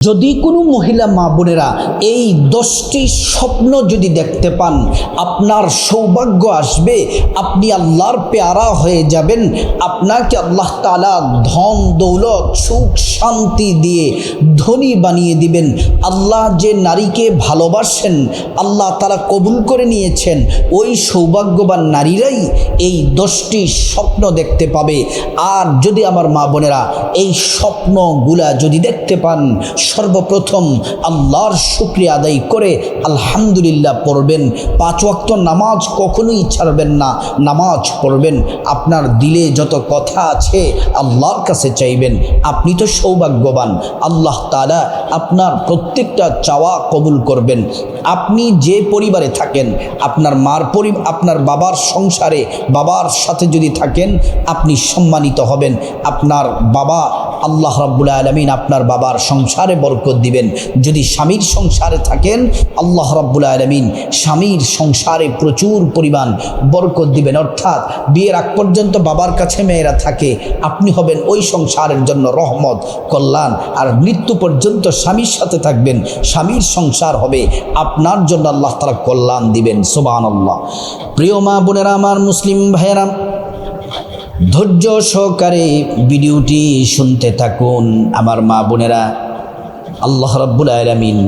যদি কোনো মহিলা মা বোনেরা এই দশটি স্বপ্ন যদি দেখতে পান, আপনার সৌভাগ্য আসবে, আপনি আল্লাহর পেয়ারা হয়ে যাবেন। আপনাকে আল্লাহ তালা ধন, দৌলত, সুখ, শান্তি দিয়ে ধনী বানিয়ে দিবেন। আল্লাহ যে নারীকে ভালোবাসেন, আল্লাহ তারা কবুল করে নিয়েছেন, ওই সৌভাগ্যবান নারীরাই এই দশটি স্বপ্ন দেখতে পাবে। আর যদি আমার মা বোনেরা এই স্বপ্নগুলা যদি দেখতে পান সর্বপ্রথম আল্লাহর শুক্রিয়া আদায় করে আলহামদুলিল্লাহ পড়বেন। পাঁচ ওয়াক্ত নামাজ কখনোই ছাড়বেন না। নামাজ পড়বেন। আপনার দিলে যত কথা আছে আল্লাহর কাছে চাইবেন। আপনি তো সৌভাগ্যবান। আল্লাহ তালা আপনার প্রত্যেকটা চাওয়া কবুল করবেন। আপনি যে পরিবারে থাকেন, আপনার মার পরি আপনার বাবার সংসারে বাবার সাথে যদি থাকেন, আপনি সম্মানিত হবেন। আপনার বাবা আল্লাহ রাব্বুল আলমিন আপনার বাবার সংসারে বরকত দিবেন। যদি স্বামীর সংসারে থাকেন, আল্লাহ রাব্বুল আলমিন স্বামীর সংসারে প্রচুর পরিমাণ বরকত দিবেন। অর্থাৎ বিয়ের আগ পর্যন্ত বাবার কাছে মেয়েরা থাকে, আপনি হবেন ওই সংসারের জন্য রহমত, কল্যাণ, আর মৃত্যু পর্যন্ত স্বামীর সাথে থাকবেন। স্বামীর সংসার হবে আপনার জন্য আল্লাহ তালা কল্যাণ দিবেন সোবান আল্লাহ প্রিয় মা বোনেরা, আমার মুসলিম ভাইয়েরা ধৈর্য সহকারে ভিডিওটি শুনতে থাকুন, আমার মা বোনেরা। আল্লাহ রাব্বুল আলামিন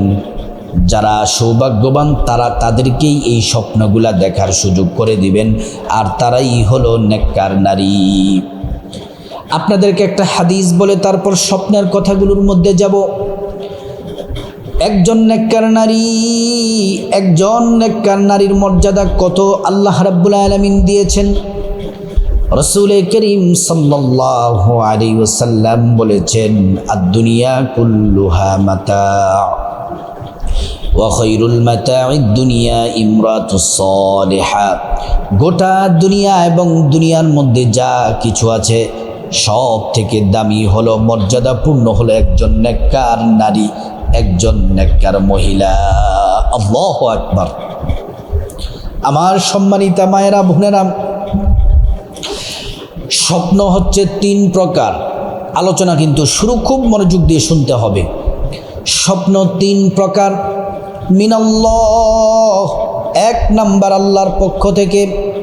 যারা সৌভাগ্যবান, তারা তাদেরকেই এই স্বপ্নগুলা দেখার সুযোগ করে দিবেন, আর তারাই হলো নেককার নারী। আপনাদেরকে একটা হাদিস বলে তারপর স্বপ্নের কথাগুলোর মধ্যে যাব। একজন নেককার নারী, একজন নেককার নারীর মর্যাদা কত আল্লাহ রাব্বুল আলামিন দিয়েছেন? রসুল করিম সাল্লাহ আলী ওসাল্লাম বলেছেন আদুনিয়া কুল্লুহা মাতা ওয়াখৈরুল মাতা দুনিয়া ইমরাতুসলিহা গোটা দুনিয়া এবং দুনিয়ার মধ্যে যা কিছু আছে, সব থেকে দামি হলো, মর্যাদাপূর্ণ হলো একজন নেককার নারী, একজন নেককার মহিলা। আল্লাহ আকবার। আমার সম্মানিতা মায়েরা, বোনেরা স্বপ্ন হচ্ছে তিন প্রকার। আলোচনা কিন্তু শুরু খুব মনোযোগ দিয়ে শুনতে হবে। স্বপ্ন তিন প্রকার। মিনাল্লাহ, এক নাম্বার আল্লাহর পক্ষ থেকে।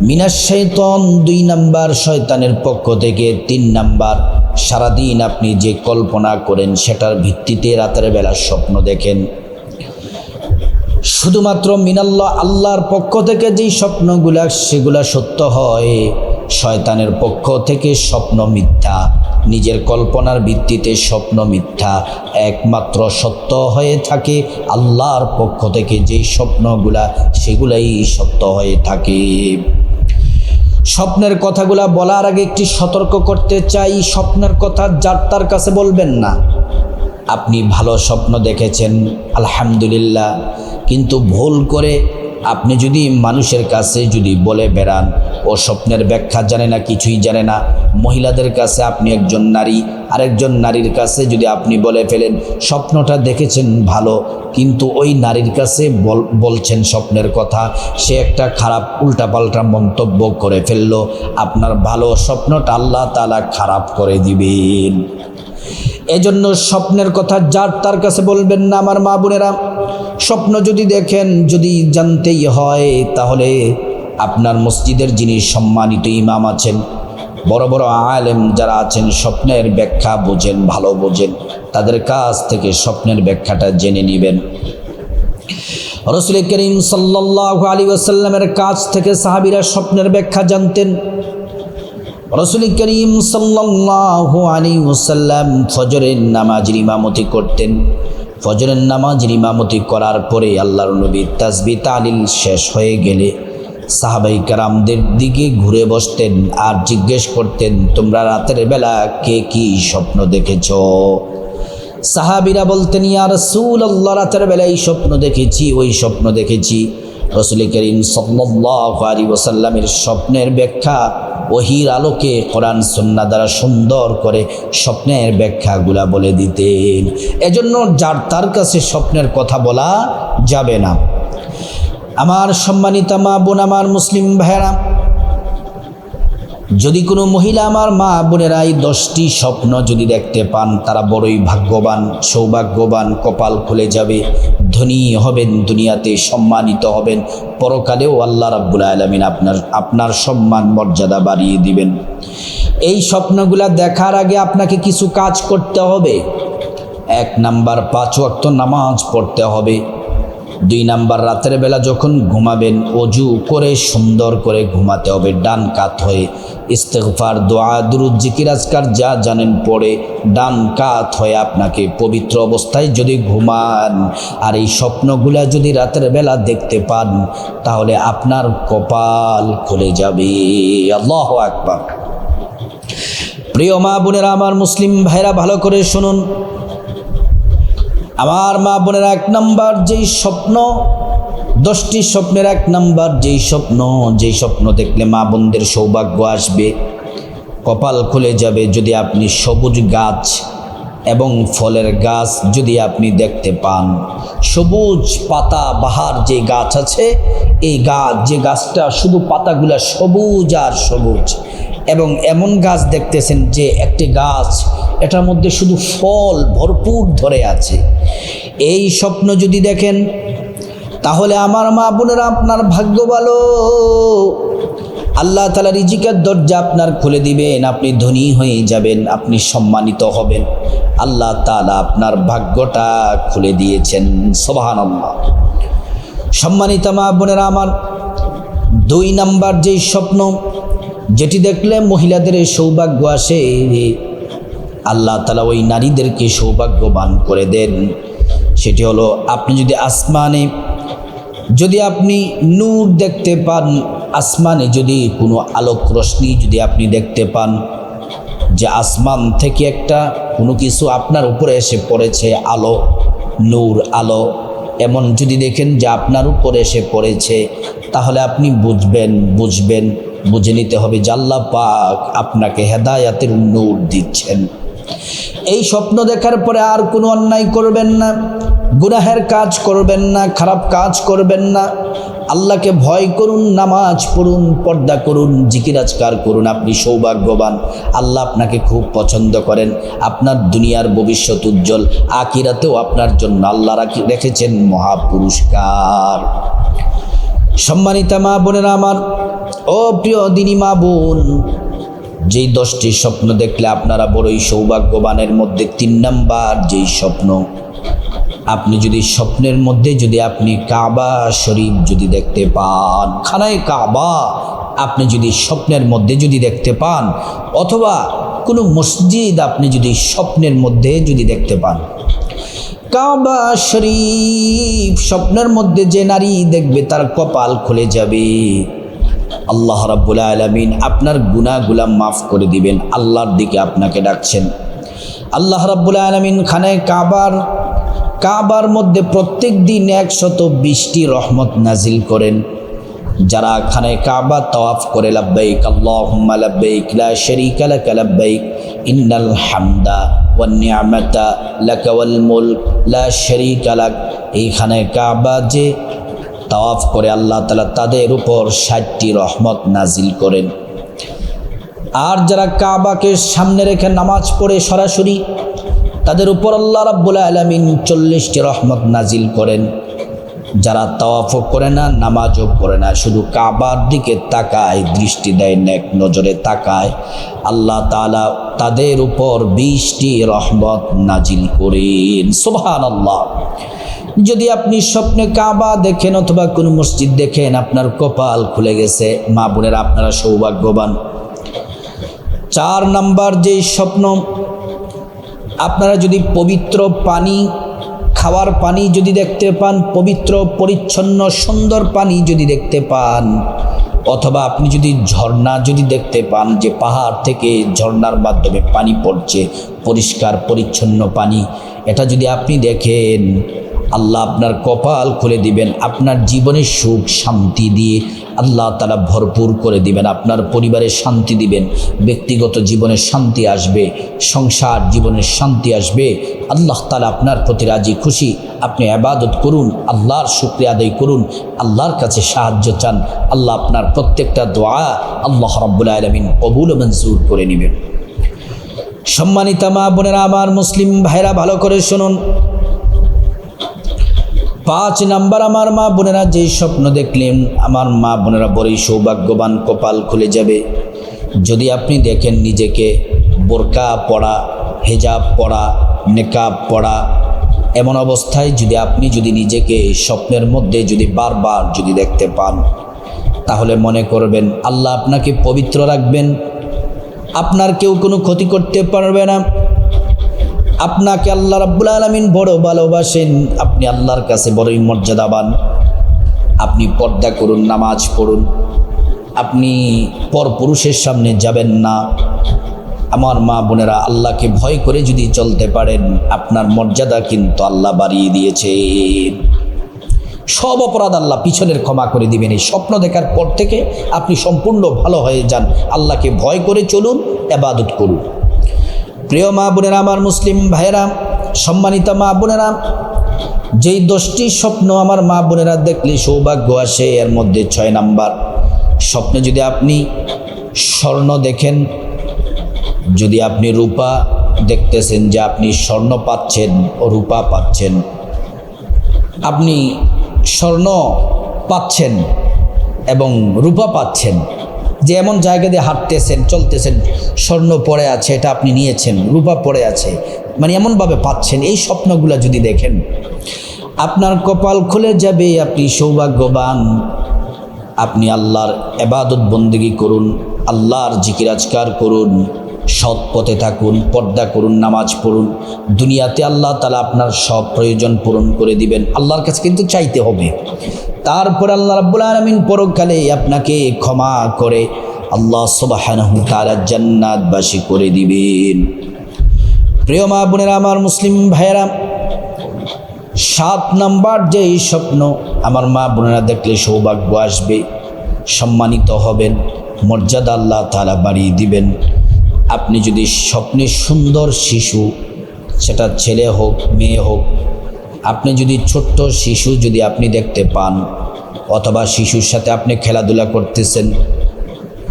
মিনাস শৈতন দুই নাম্বার শয়তানের পক্ষ থেকে। তিন নাম্বার, সারাদিন আপনি যে কল্পনা করেন সেটার ভিত্তিতে রাতের বেলা স্বপ্ন দেখেন। শুধুমাত্র মিনাল্লাহ আল্লাহর পক্ষ থেকে যেই স্বপ্নগুলা, সেগুলা সত্য হয়। শয়তানের পক্ষ থেকে স্বপ্ন মিথ্যা। নিজের কল্পনার ভিত্তিতে স্বপ্ন মিথ্যা। একমাত্র সত্য হয়ে থাকে আল্লাহর পক্ষ থেকে। যেই স্বপ্নগুলা, সেগুলাই সত্য হয়ে থাকে। স্বপ্নের কথাগুলা বলার আগে একটি সতর্ক করতে চাই। স্বপ্নের কথা যার তার কাছে বলবেন না। আপনি ভালো স্বপ্ন দেখেছেন, আলহামদুলিল্লাহ। কিন্তু ভুল করে আপনি যদি মানুষের কাছে যদি বলে বেড়ান, ও স্বপ্নের ব্যাখ্যা জানে না, কিছুই জানে না, মহিলাদের কাছে আপনি একজন নারী, আরেকজন নারীর কাছে যদি আপনি বলে ফেলেন, স্বপ্নটা দেখেছেন ভালো, কিন্তু ওই নারীর কাছে বলছেন স্বপ্নের কথা, সে একটা খারাপ উল্টাপাল্টা মন্তব্য করে ফেলল, আপনার ভালো স্বপ্নটা আল্লাহ তালা খারাপ করে দিবেন। এজন্য স্বপ্নের কথা যার তার কাছে বলবেন না, আমার মা বোনেরা। স্বপ্ন যদি দেখেন, যদি জানতেই হয়, তাহলে আপনার মসজিদের যিনি সম্মানিত ইমাম আছেন, বড় বড় আলেম যারা আছেন, স্বপ্নের ব্যাখ্যা বোঝেন, ভালো বোঝেন, তাদের কাছ থেকে স্বপ্নের ব্যাখ্যাটা জেনে নেবেন। রসুল করিম সাল্লাহ আলী ওসাল্লামের কাছ থেকে সাহাবিরা স্বপ্নের ব্যাখ্যা জানতেন। রসুল করিম সাল্লাহ আলী ওসাল্লাম ফজরের নামাজের ইমামতি করতেন। ফজরের নামাজ ইমামতি করার পরে আল্লাহর নবীর তাজবি তালিল শেষ হয়ে গেলে সাহাবাই কারামদের দিকে ঘুরে বসতেন আর জিজ্ঞেস করতেন, তোমরা রাতের বেলা কে কি স্বপ্ন দেখেছ? সাহাবিরা বলতেন ইয়ার সুল আল্লাহ রাতের বেলা এই স্বপ্ন দেখেছি, ওই স্বপ্ন দেখেছি। রসুল করিম সাল্লি ওসাল্লামের স্বপ্নের ব্যাখ্যা ওহির আলোকে কোরআন সন্না দ্বারা সুন্দর করে স্বপ্নের ব্যাখ্যাগুলা বলে দিতেন। এজন্য যার তার কাছে স্বপ্নের কথা বলা যাবে না। আমার সম্মানিতা মা বোন, আমার মুসলিম ভাইরা যদি কোনো মহিলা আমার মা বোনেরা এই দশটি স্বপ্ন যদি দেখতে পান, তারা বড়ই ভাগ্যবান, সৌভাগ্যবান, কপাল খুলে যাবে। ধনী হবেন, দুনিয়াতে সম্মানিত হবেন। পরকালেও আল্লাহ রাব্বুল আলমিন আপনার আপনার সম্মান, মর্যাদা বাড়িয়ে দিবেন। এই স্বপ্নগুলা দেখার আগে আপনাকে কিছু কাজ করতে হবে। এক নাম্বার, পাঁচ ওয়াক্ত নামাজ পড়তে হবে। দুই নাম্বার রাতের বেলা যখন ঘুমাবেন, অজু করে সুন্দর করে ঘুমাতে হবে, ডান কাত হয়ে। ইস্তেগফার, দোয়া, দুরুদ, জিকির, আজকার যা জানেন পড়ে, ডান কাত হয়ে আপনাকে পবিত্র অবস্থায় যদি ঘুমান। আর এই স্বপ্নগুলা যদি রাতের বেলা দেখতে পান, তাহলে আপনার কপাল খুলে যাবে। আল্লাহ আকবার। প্রিয় মা বোনেরা, আমার মুসলিম ভাইরা, ভালো করে শুনুন। আমার মা বোনের এক নাম্বার, যেই স্বপ্ন, দশটি স্বপ্নের এক নাম্বার, যেই স্বপ্ন যেই স্বপ্ন দেখলে মা বোনদের সৌভাগ্য আসবে। কপাল খুলে যাবে যদি আপনি সবুজ গাছ এবং ফলের গাছ যদি আপনি দেখতে পান। সবুজ পাতা বাহার যে গাছ আছে, এই গাছ, যে গাছটা শুধু পাতাগুলা সবুজ আর সবুজ এবং এমন গাছ দেখতেছেন যে একটি গাছ, এটার মধ্যে শুধু ফল ভরপুর ধরে আছে। এই স্বপ্ন যদি দেখেন, তাহলে আমার মা বোনেরা আপনার ভাগ্য ভালো। আল্লাহ তালা রিজিকের দরজা আপনার খুলে দিবেন, আপনি ধনী হয়ে যাবেন, আপনি সম্মানিত হবেন। আল্লাহ তালা আপনার ভাগ্যটা খুলে দিয়েছেন সোবাহান সম্মানিত মা বোনেরা আমার, দুই নাম্বার যেই স্বপ্ন যেটি দেখলে মহিলাদের এই সৌভাগ্য আসে, আল্লাহ তালা ওই নারীদেরকে সৌভাগ্যবান করে দেন। সেটি হলো, আপনি যদি আসমানে, যদি আপনি নূর দেখতে পান, আসমানে যদি কোনো আলোক রশ্মি যদি আপনি দেখতে পান, যে আসমান থেকে একটা কোনো কিছু আপনার উপরে এসে পড়েছে, আলো, নূর, আলো, এমন যদি দেখেন যে আপনার উপরে এসে পড়েছে, তাহলে আপনি বুঝবেন বুঝবেন বুঝে নিতে হবে জাল্লা পাক আপনাকে হেদায়াতের নূর দিচ্ছেন। এই স্বপ্ন দেখার পরে আর কোনো অন্যায় করবেন না, গুনাহের কাজ করবেন না, খারাপ কাজ করবেন না। আল্লাহকে ভয় করুন, নামাজ পড়ুন, পর্দা করুন জিকিরাজকার করুন, আপনি সৌভাগ্যবান। আল্লাহ আপনাকে খুব পছন্দ করেন। আপনার দুনিয়ার ভবিষ্যৎ উজ্জ্বল আকিরাতেও আপনার জন্য আল্লাহ রাখি রেখেছেন মহাপুরস্কার। সম্মানিতা মা বোনেরা আমার, ও প্রিয় দিনী মা বোন, যেই দশটি স্বপ্ন দেখলে আপনারা বড়ই সৌভাগ্যবানের মধ্যে তিন নাম্বার যেই স্বপ্ন। আপনি যদি স্বপ্নের মধ্যে যদি আপনি কাবা শরীফ যদি দেখতে পান, খানায় কাবা, আপনি যদি স্বপ্নের মধ্যে যদি দেখতে পান, অথবা কোনো মসজিদ আপনি যদি স্বপ্নের মধ্যে যদি দেখতে পান কাবা শরীফ, স্বপ্নের মধ্যে যে নারী দেখবে তার কপাল খুলে যাবে। আল্লাহ রাব্বুল আলমিন আপনার গুনাহগুলা মাফ করে দিবেন। আল্লাহর দিকে আপনাকে ডাকছেন। আল্লাহ রাব্বুল আলমিন খানে কাবার কাবার মধ্যে প্রত্যেক দিন একশত বিশটি রহমত নাজিল করেন। যারা খানে কাবা তওয়াফ করে, লাব্বাইক আল্লাহুম্মা, লাব্বাইক লা শারীকা লাক, লাব্বাইক ইন্নাল হামদা ওয়ান নি'মাতা লাক ওয়াল মুলক, লা শারীকা লাক। এইখানে কাবা যে তাওয়াফ করে, আল্লাহ তালা তাদের উপর ষাটটি রহমত নাজিল করেন। আর যারা কাবাকে সামনে রেখে নামাজ পড়ে সরাসরি, তাদের উপর আল্লাহ রাব্বুল আলমিন চল্লিশটি রহমত নাজিল করেন। যারা তাওয়াফও করে না, নামাজও পড়ে না, শুধু কাবার দিকে তাকায়, দৃষ্টি দেয়, নেক নজরে তাকায়। আল্লাহ তালা তাদের উপর বিশটি রহমত নাজিল করেন। সোভান আল্লাহ যদি আপনি স্বপ্নে কাবা দেখেন অথবা কোনো মসজিদ দেখেন, আপনার কপাল খুলে গেছে। মা বোনের, আপনারা সৌভাগ্যবান। চার নাম্বার যে স্বপ্ন, আপনারা যদি পবিত্র পানি খাওয়ার পানি যদি দেখতে পান, পবিত্র, পরিচ্ছন্ন, সুন্দর পানি যদি দেখতে পান, অথবা আপনি যদি ঝর্ণা যদি দেখতে পান যে পাহাড় থেকে ঝর্ণার মাধ্যমে পানি পড়ছে, পরিষ্কার, পরিচ্ছন্ন পানি, এটা যদি আপনি দেখেন আল্লাহ আপনার কপাল খুলে দিবেন, আপনার জীবনের সুখ, শান্তি দিয়ে আল্লাহ তালা ভরপুর করে দিবেন, আপনার পরিবারে শান্তি দিবেন, ব্যক্তিগত জীবনে শান্তি আসবে, সংসার জীবনের শান্তি আসবে, আল্লাহ তালা আপনার প্রতি রাজি, খুশি, আপনি আবাদত করুন, আল্লাহর শুক্রিয়া আদায় করুন, আল্লাহর কাছে সাহায্য চান, আল্লাহ আপনার প্রত্যেকটা দোয়া আল্লাহ রব্বুল আলমিন কবুল মঞ্জুর করে নেবেন। সম্মানিতা মা বোনেরা, আমার মুসলিম ভাইরা ভালো করে শুনুন। পাঁচ নাম্বার আমার মা বোনেরা যেই স্বপ্ন দেখলেন, আমার মা বোনেরা বড়ই সৌভাগ্যবান কপাল খুলে যাবে। যদি আপনি দেখেন নিজেকে, বোরকা পড়া হেজাব পড়া নেকাব পড়া এমন অবস্থায় যদি আপনি যদি নিজেকে স্বপ্নের মধ্যে যদি বারবার যদি দেখতে পান, তাহলে মনে করবেন আল্লাহ আপনাকে পবিত্র রাখবেন। আপনার কেউ কোনো ক্ষতি করতে পারবে না। আপনাকে আল্লাহ রাব্বুল আলমিন বড় ভালোবাসেন। আপনি আল্লাহর কাছে বড়ই মর্যাদাবান। আপনি পর্দা করুন, নামাজ পড়ুন। আপনি পর পুরুষের সামনে যাবেন না। আমার মা বোনেরা, আল্লাহকে ভয় করে যদি চলতে পারেন, আপনার মর্যাদা কিন্তু আল্লাহ বাড়িয়ে দিয়েছেন। সব অপরাধ আল্লাহ পিছনের ক্ষমা করে দিবেন। এই স্বপ্ন দেখার পর থেকে আপনি সম্পূর্ণ ভালো হয়ে যান। আল্লাহকে ভয় করে চলুন, এবাদত করুন। প্রিয় মা বোনেরা, আমার মুসলিম ভাইয়েরা, সম্মানিত মা বোনেরা, যেই দশটি স্বপ্ন আমার মা বোনেরা দেখলে সৌভাগ্য আসে, এর মধ্যে ছয় নাম্বার। স্বপ্নে যদি আপনি স্বর্ণ দেখেন, যদি আপনি রূপা দেখতেছেন যে আপনি স্বর্ণ পাচ্ছেন ও রূপা পাচ্ছেন, আপনি স্বর্ণ পাচ্ছেন এবং রূপা পাচ্ছেন যে এমন জায়গা দিয়ে হাঁটতেছেন, চলতেছেন, স্বর্ণ পড়ে আছে, এটা আপনি নিয়েছেন, রূপা পড়ে আছে মানে এমনভাবে পাচ্ছেন, এই স্বপ্নগুলো যদি দেখেন, আপনার কপাল খুলে যাবে, আপনি সৌভাগ্যবান। আপনি আল্লাহর এবাদত বন্দিগি করুন, আল্লাহর জিকিরাজকার করুন, সৎ পথে থাকুন, পর্দা করুন, নামাজ পড়ুন, দুনিয়াতে আল্লাহ তালা আপনার সব প্রয়োজন পূরণ করে দিবেন। আল্লাহর কাছে কিন্তু চাইতে হবে। তারপর আল্লাহ রাব্বুল আলমিন পরকালে আপনাকে ক্ষমা করে আল্লাহ সুবাহানহু তারা জান্নাতবাসী করে দিবেন। প্রিয় মা বোনেরা, আমার মুসলিম ভাইয়েরা, সাত নাম্বার যে এই স্বপ্ন আমার মা বোনেরা দেখলে সৌভাগ্য আসবে, সম্মানিত হবেন, মর্যাদা আল্লাহ তালা বাড়িয়ে দিবেন। আপনি যদি স্বপ্নে সুন্দর শিশু, সেটা ছেলে হোক, মেয়ে হোক আপনি যদি ছোট্ট শিশু যদি আপনি দেখতে পান, অথবা শিশুর সাথে আপনি খেলাধুলা করতেছেন,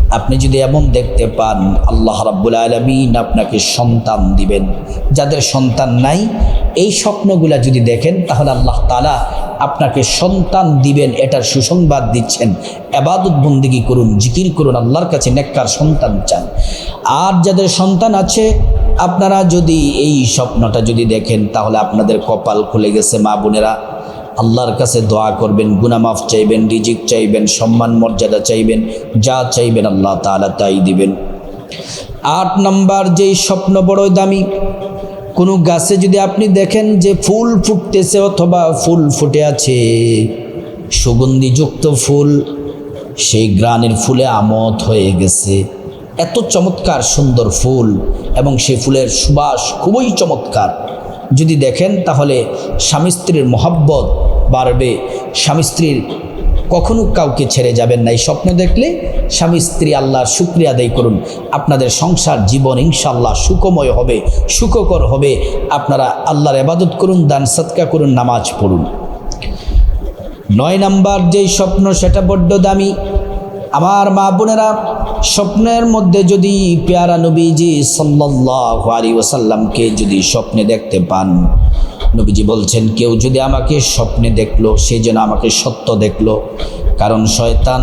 আপনি যদি এমন দেখতে পান, আল্লাহ রাব্বুল আলমিন আপনাকে সন্তান দিবেন। যাদের সন্তান নাই, এই স্বপ্নগুলা যদি দেখেন, তাহলে আল্লাহ তালা আপনাকে সন্তান দিবেন, এটার সুসংবাদ দিচ্ছেন। এবাদত বন্দিগি করুন, জিকির করুন, আল্লাহর কাছে নেককার সন্তান চান। আর যাদের সন্তান আছে আপনারা যদি এই স্বপ্নটা যদি দেখেন, তাহলে আপনাদের কপাল খুলে গেছে, মা বোনেরা। আল্লাহর কাছে দোয়া করবেন গুনামাফ চাইবেন, রিজিক চাইবেন, সম্মান, মর্যাদা চাইবেন, যা চাইবেন আল্লাহ তালা তাই দিবেন। আট নম্বর, যেই স্বপ্ন বড় দামি। কোনো গাছে যদি আপনি দেখেন যে ফুল ফুটতেছে অথবা ফুল ফুটে আছে, সুগন্ধিযুক্ত ফুল, সেই গ্রানের ফুলে আমত হয়ে গেছে। এত চমৎকার সুন্দর ফুল এবং সেই ফুলের সুবাস খুবই চমৎকার। যদি দেখেন তাহলে স্বামী স্ত্রীর মহাব্বত বাড়বে। স্বামী স্ত্রীর কখনো কাউকে ছেড়ে যাবেন না। এই স্বপ্ন দেখলে স্বামী স্ত্রী আল্লাহর শুক্রিয়া আদায় করুন। আপনাদের সংসার, জীবন ইনশাল্লাহ সুখময় হবে, সুখকর হবে। আপনারা আল্লাহর এবাদত করুন, দান সৎকা করুন, নামাজ পড়ুন। নয় নাম্বার যেই স্বপ্ন, সেটা বড্ড দামি। আমার মা বোনেরা, স্বপ্নের মধ্যে যদি পেয়ারা নবীজি সাল্লাহ আলী ওসাল্লামকে যদি স্বপ্নে দেখতে পান, নবীজি বলছেন, কেউ যদি আমাকে স্বপ্নে দেখল, সে যেন আমাকে সত্য দেখল। কারণ শয়তান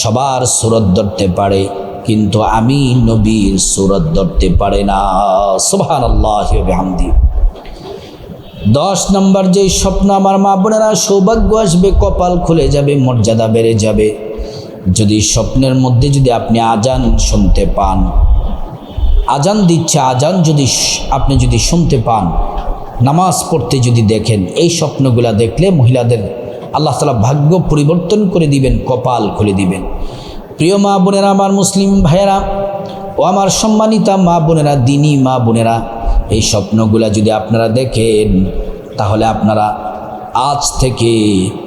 সবার সুরত ধরতে পারে, কিন্তু আমি নবীর সুরত ধরতে পারে না। সুবহান আল্লাহ দশ নম্বর যে স্বপ্ন আমার মা বোনেরা, সৌভাগ্য আসবে, কপাল খুলে যাবে, মর্যাদা বেড়ে যাবে। যদি স্বপ্নের মধ্যে যদি আপনি আজান শুনতে পান, আজান দিচ্ছে, আজান যদি আপনি যদি শুনতে পান, নামাজ পড়তে যদি দেখেন, এই স্বপ্নগুলা দেখলে মহিলাদের আল্লাহ তালা ভাগ্য পরিবর্তন করে দিবেন, কপাল খুলে দিবেন। প্রিয় মা বোনেরা, আমার মুসলিম ভাইয়েরা ও আমার সম্মানিতা মা বোনেরা, দিনী মা বোনেরা, এই স্বপ্নগুলা যদি আপনারা দেখেন, তাহলে আপনারা আজ থেকে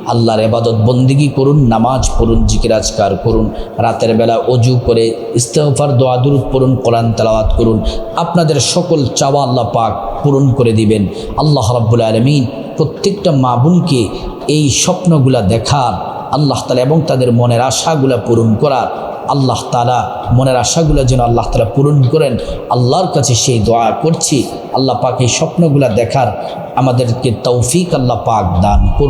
আল্লাহর এবাদত বন্দিগি করুন, নামাজ পড়ুন জিকিরাজকার করুন, রাতের বেলা অজু করে ইস্তেফার দোয়াদুরুদ পড়ুন, কোরআন তেলাওয়াত করুন। আপনাদের সকল চাওয়া আল্লাহ পাক পূরণ করে দিবেন। আল্লাহ রাব্বুল আলমিন প্রত্যেকটা মা বোনকে এই স্বপ্নগুলা দেখার, আল্লাহ তালা এবং তাদের মনের আশাগুলা পূরণ করার আল্লাহ তালা মনের আশাগুলো যেন আল্লাহ তালা পূরণ করেন। আল্লাহর কাছে সেই দোয়া করছি। আল্লাহ পাক এই স্বপ্নগুলা দেখার আমাদেরকে তৌফিক আল্লাহ পাক দান করুন